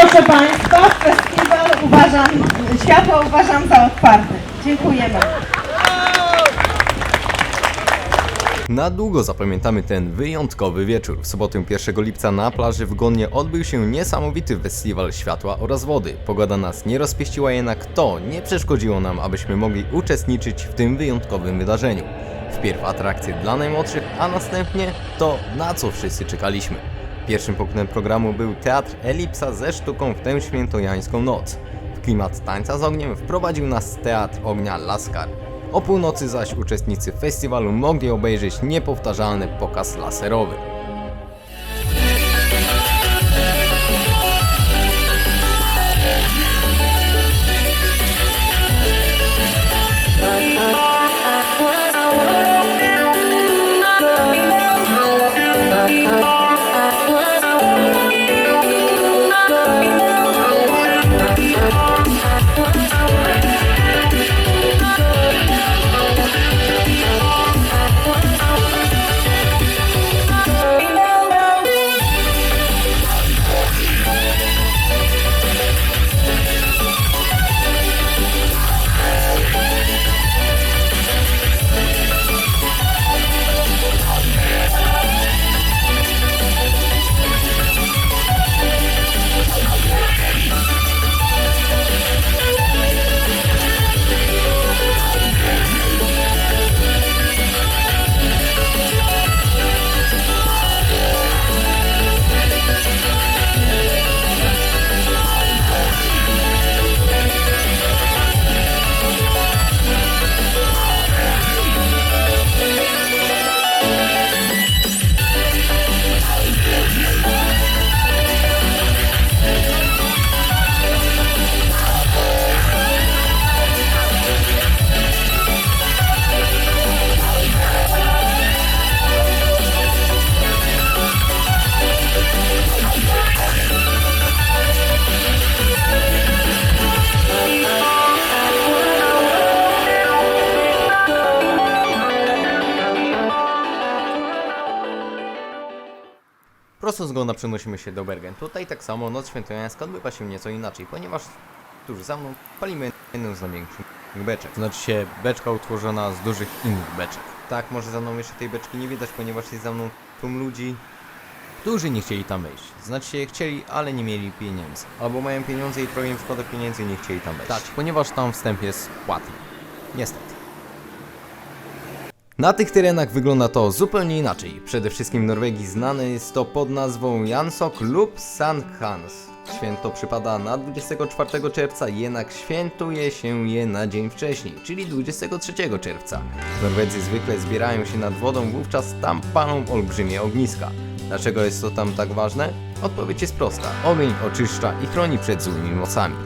Proszę Państwa, festiwal uważam, światło uważam za otwarte. Dziękujemy. Na długo zapamiętamy ten wyjątkowy wieczór. W sobotę 1 lipca na plaży w Gonnie odbył się niesamowity festiwal światła oraz wody. Pogoda nas nie rozpieściła, jednak to nie przeszkodziło nam, abyśmy mogli uczestniczyć w tym wyjątkowym wydarzeniu. Wpierw atrakcje dla najmłodszych, a następnie to, na co wszyscy czekaliśmy. Pierwszym punktem programu był Teatr Elipsa ze sztuką w tę świętojańską noc. W klimat tańca z ogniem wprowadził nas Teatr Ognia Laskar. O północy zaś uczestnicy festiwalu mogli obejrzeć niepowtarzalny pokaz laserowy. Prosto z Gona przenosimy się do Bergen. Tutaj tak samo noc świętojańska odbywa się nieco inaczej, ponieważ tuż za mną palimy jedną z największych beczek. Znaczy się beczka utworzona z dużych innych beczek. Tak, może za mną jeszcze tej beczki nie widać, ponieważ jest za mną tłum ludzi, którzy nie chcieli tam wejść. Znaczy się chcieli, ale nie mieli pieniędzy. Albo mają pieniądze i trochę im szkoda pieniędzy i nie chcieli tam wejść. Tak, ponieważ tam wstęp jest płatny. Niestety. Na tych terenach wygląda to zupełnie inaczej. Przede wszystkim w Norwegii znane jest to pod nazwą Jansok lub Sankt-Hans. Święto przypada na 24 czerwca, jednak świętuje się je na dzień wcześniej, czyli 23 czerwca. Norwedzy zwykle zbierają się nad wodą, wówczas tam palą olbrzymie ogniska. Dlaczego jest to tam tak ważne? Odpowiedź jest prosta. Ogień oczyszcza i chroni przed złymi mocami.